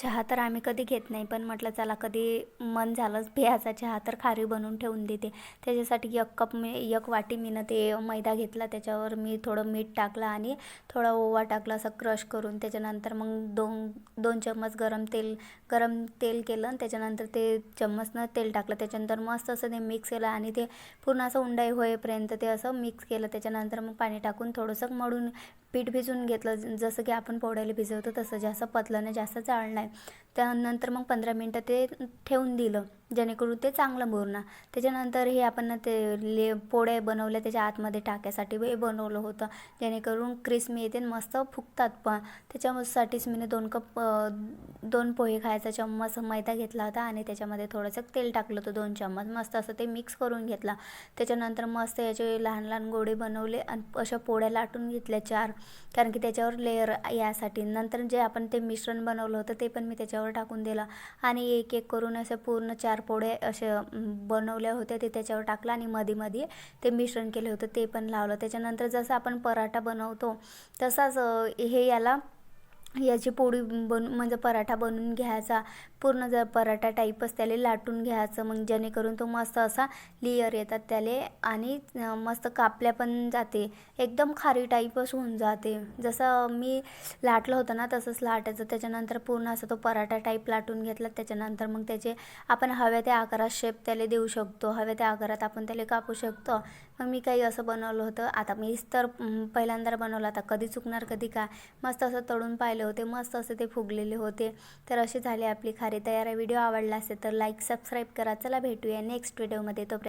चहा तर आम्ही कधी घेत नाही पण म्हटलं चला कधी मन झालंच प्यायचा चहा तर खारी बनवून ठेवून देते. त्याच्यासाठी एक कप मी एक वाटी मीनं ते मैदा घेतला त्याच्यावर मी थोडं मीठ टाकलं आणि थोडा ओवा टाकला असं क्रश करून त्याच्यानंतर मग दोन दोन चम्मच गरम तेल गरम तेल केलं आणि त्याच्यानंतर ते चम्मचनं तेल टाकलं. त्याच्यानंतर मस्त असं ते मिक्स केलं आणि ते पूर्ण असं उंडाई होईपर्यंत ते असं मिक्स केलं. त्याच्यानंतर मग पाणी टाकून थोडंसं मळून पीठ भिजवून घेतलं. जसं की आपण पोळ्याला भिजवतो तसं. जास्त पतलं नाही जास्त जाड नाही. त्यानंतर मग पंधरा मिनटं ते ठेवून दिलं जेणेकरून ते चांगलं मुरणार. त्याच्यानंतर हे आपण ते ले पोळ्या बनवल्या त्याच्या आतमध्ये टाक्यासाठी हे बनवलं होतं. जेणेकरून क्रिस्मी येते आणि मस्त फुगतात पण. त्याच्यासाठीच मी दोन कप दोन पोहे खायचा चम्मच मैदा घेतला होता आणि त्याच्यामध्ये थोडंसं तेल टाकलं होतं दोन चम्मच. मस्त असं ते मिक्स करून घेतला. त्याच्यानंतर मस्त याचे लहान लहान गोडे बनवले आणि अशा पोळ्या लाटून घेतल्या चार. कारण की त्याच्यावर लेअर यासाठी. नंतर जे आपण ते मिश्रण बनवलं होतं ते पण मी त्याच्यावर टाकून दिलं. आणि एक एक करून असे पूर्ण चार पोळे असे बनवल्या होत्या. ते त्याच्यावर टाकलं आणि मध्ये मध्ये ते मिश्रण केलं होतं. ते पण लावलं. त्याच्यानंतर जसं आपण पराठा बनवतो तसाच हे याला याची पोळी बन म्हणजे पराठा बनवून घ्यायचा. पूर्ण जर पराठा टाईपच त्याला लाटून घ्यायचं. मग जेणेकरून तो मस्त असा लेयर येतात त्याले आणि मस्त कापल्या पण जाते. एकदम खारी टाईपच होऊन जाते. जसं मी लाटलं होतं ना तसंच लाटायचं. त्याच्यानंतर पूर्ण असं तो पराठा टाईप लाटून घेतला. त्याच्यानंतर मग त्याचे आपण हव्या त्या आकारात शेप त्याला देऊ शकतो. हव्या त्या आकारात आपण त्याला कापू शकतो. मग मी काही असं बनवलं होतं. आता मीच तर पहिल्यांदा बनवलं. आता कधी चुकणार कधी काय? मस्त असं तळून पाहिलं होते मस्त असे ते फुगलेले होते. तर असे झाले आपली खारी तयार. व्हिडिओ आवडला असेल तर लाईक सबस्क्राईब करा. चला भेटूया नेक्स्ट व्हिडिओमध्ये तो